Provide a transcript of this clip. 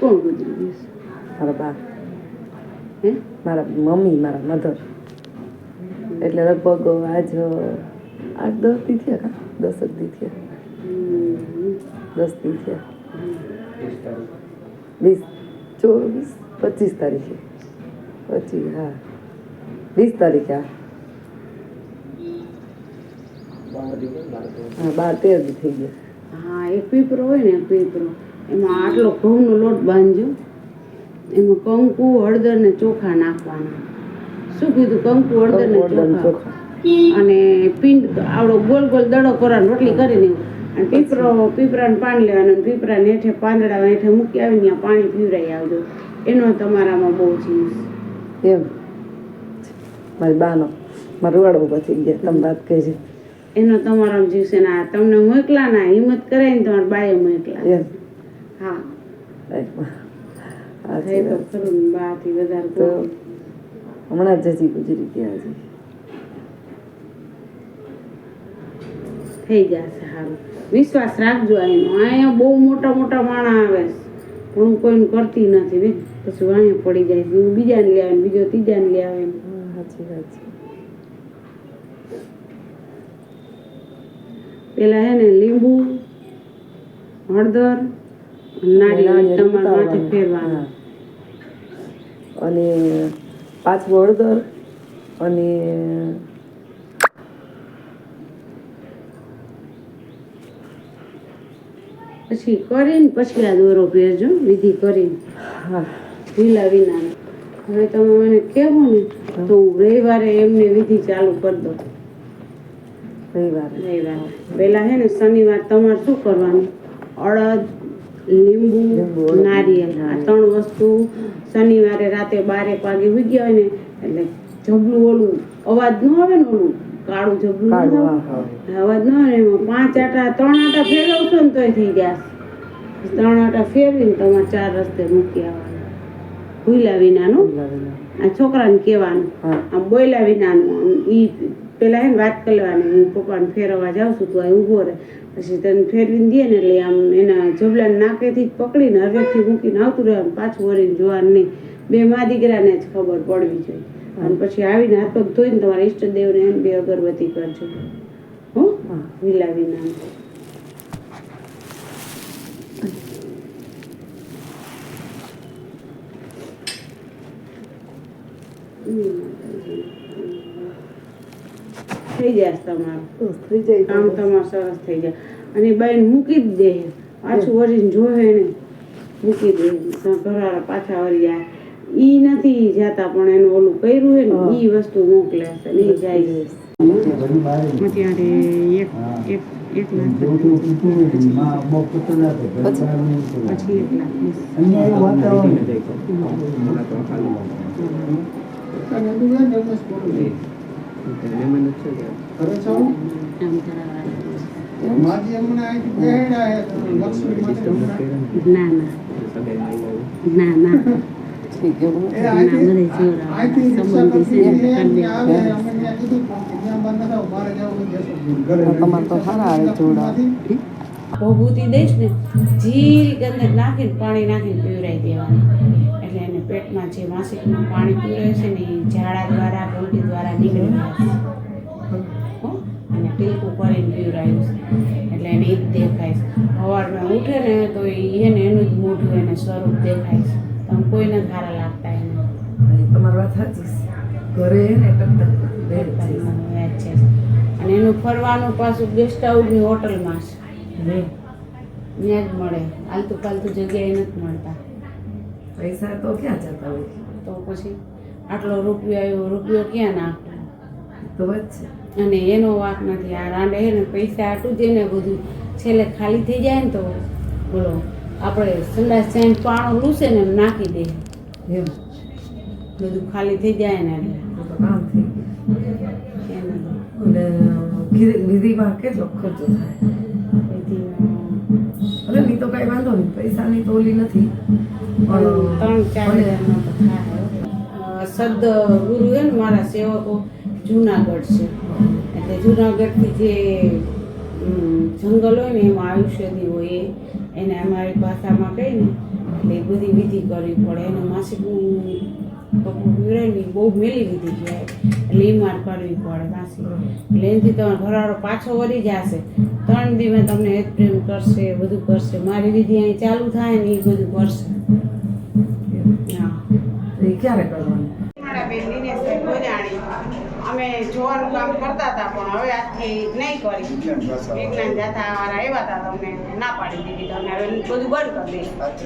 કોણ ગુજરી ગયું છે મારા બા. હે? મારા મમ્મી મારા મધર. એટલે લગભગ આજ આઠ દસ દી થયા કા? દસ જ દી થયા. દસ દી થયા. વીસ ચોવીસ પચીસ તારીખે. પચીસ હા. વીસ તારીખે હા. હા બાર તેર દી થઈ ગયા. હા એક પીપરો હોય ને એક પીપરો. એમાં આટલો ઘઉંનો લોટ બાંધજો એમાં કંકુ હળદર ને ચોખા નાખવાના. શું કીધું? કંકુ હળદર ને ચોખા. અને પિંડ આવડો ગોલ ગોલ દડો કરવાનો રોટલી કરીને અને પીપરો પીપરાને પાણી લેવાનું અને પીપરાને હેઠે પાંદડા હેઠે મૂકી આવીને ત્યાં પાણી પીવરાઈ આવજો. એનો તમારામાં બહુ જીવ એમ. મારી બાનો મારું રૂવાડો પછી ગયા તમે વાત કહી છે એનો તમારો જીવ છે. ને તમને મોકલા ના હિંમત કરાવીને તમારા બાએ મોકલા એમ. હા. હમણાં જ હજી ગુજરી ગયા છે. થઈ જશે સારું વિશ્વાસ રાખજો એનો અહીંયા બહુ મોટા મોટા માણા આવે છે. પણ હું કોઈને કરતી નથી બેન પછી અહીંયા પડી જાય છે. હું બીજાને લઈ આવે બીજો ત્રીજાને લઈ આવે સાચી વાત છે. પેલા હે ને લીંબુ હળદર અને પાછું હળદર અને પછી કરીને પછી આ દોરો પહેરજો વિધિ કરીને. હા. ઢીલા વિના. હવે તમે મને કહેવું ને તો હું રવિવારે એમને વિધિ ચાલુ કરી દઉં. રવિવારે. રવિવાર. પહેલાં હે ને શનિવાર તમારે શું કરવાનું? અડદ લીંબુ નારિયેલ આ ત્રણ વસ્તુ શનિવારે રાતે બારેક વાગે ઉઈ હોય ને એટલે જબલું ઓલું અવાજ ન આવે ને ઓલું કાળું જબલું. અવાજ ન આવે એમાં પાંચ આટા ત્રણ આટા ફેરવશો ને તોય થઈ ગયા. ત્રણ આટા ફેરવીને તમારે ચાર રસ્તે મૂકી આવવાનું. ભૂલા વિનાનું. આ છોકરાને કહેવાનું. આમ બોલ્યા વિનાનું. ઈ પેલા હે ને વાત કરવાની હું પપ્પાને ફેરવવા જાઉં છું તું અહીં ઊભો રહે. પછી તને ફેરવીને દે ને એટલે આમ એના જબલાને નાકેથી જ પકડીને હરવેથી મૂકીને આવતું રહે પાછું વળીને જોવાનું નહીં. બે મા દીકરાને જ ખબર પડવી જોઈએ. અને પછી આવીને હાથ પગ ધોઈને તમારા ઈષ્ટદેવને એમ બે અગરબત્તી કરજો. હો? હા. વિલા વિનાનું થઈ જશે તમારું. થઈ જાય કામ તમારું સરસ થઈ જાય. અને બેન મૂકી જ દે. પાછું વળીને જોવે ને મૂકી દે. ઘરવાળા પાછા વળી જાય. ઈ નથી જાતા પણ એનું ઓલું કર્યું હોય ને ઈ વસ્તુ મોકલે છે. ને જાય છે. અત્યારે એક એક એક લાખ પછી? એક લાખ ભભૂતિ દઈશ ને જીરી ગંદર નાખીને પાણી નાખીને પીવરાઈ દેવાની. એટલે એને પેટમાં જે માસિકનું પાણી પીવે છે ને એ ઝાડા દ્વારા ગંટી દ્વારા નીકળી જાય હો? અને ટીલકું કરીને પીવરાયું છે. એટલે એને એ જ દેખાય છે. સવારમાં ઉઠે ને તો એને એનું જ મોઢું એને સ્વરૂપ દેખાય છે. તમે કોઈને સારા લાગતા એને તમારી વાત સાચી ઘરે છે. છે. અને એનું ફરવાનું પાછું ગેસ્ટ હાઉસની હોટલમાં છે. ત્યાં જ મળે. આલતું ફાલતું જગ્યાએ નથી મળતા. પૈસા તો ક્યાં જતા હોય? તો પછી આટલો રૂપિયો આવ્યો રૂપિયો ક્યાં નાખતો તો છે. અને એનો વાક નથી. આ રાંડે ને પૈસા આટું જ એને બધું છેલ્લે ખાલી થઈ જાય ને તો બોલો આપણે સંડાસ ચાઈને પાણું લૂસે ને એમ નાખી દે. એમ. બધું ખાલી થઈ જાય ને એટલે. વિધિમાં કેટલો ખર્ચો થાય? કઈ વાંધો નહીં પૈસાની તો ઓલી નથી. પણ ત્રણ ચાર સદ ગુરુ એ ને મારા સેવકો જુનાગઢ છે. એટલે જુનાગઢથી જે જંગલ હોય ને એમાં આયુષ્યદી હોય એને અમારી ભાષામાં કહી ને એટલે બધી વિધિ કરવી પડે. એને માસિકનું એ બહુ મેલી વિધિ કહેવાય. એટલે એ માર કરવી પડે માસિક. એટલે એનાથી તમારો ઘરવાળો પાછો વળી જશે. ત્રણ દિવસ તમને એક પ્રેમ કરશે બધું કરશે. મારી વિધિ અહીં ચાલુ થાય ને એ બધું કરશે. હા. એ ક્યારે કરવાનું? મારા બેન દિનેશભાઈ ગોજાણી અમે જોવાનું કામ કરતા હતા પણ હવે આજથી નહીં કરી. વિજ્ઞાન જાતા વાળા આવ્યા હતા તમને ના પાડી દીધી. તમે હવે બધું બંધ કરી દઈશું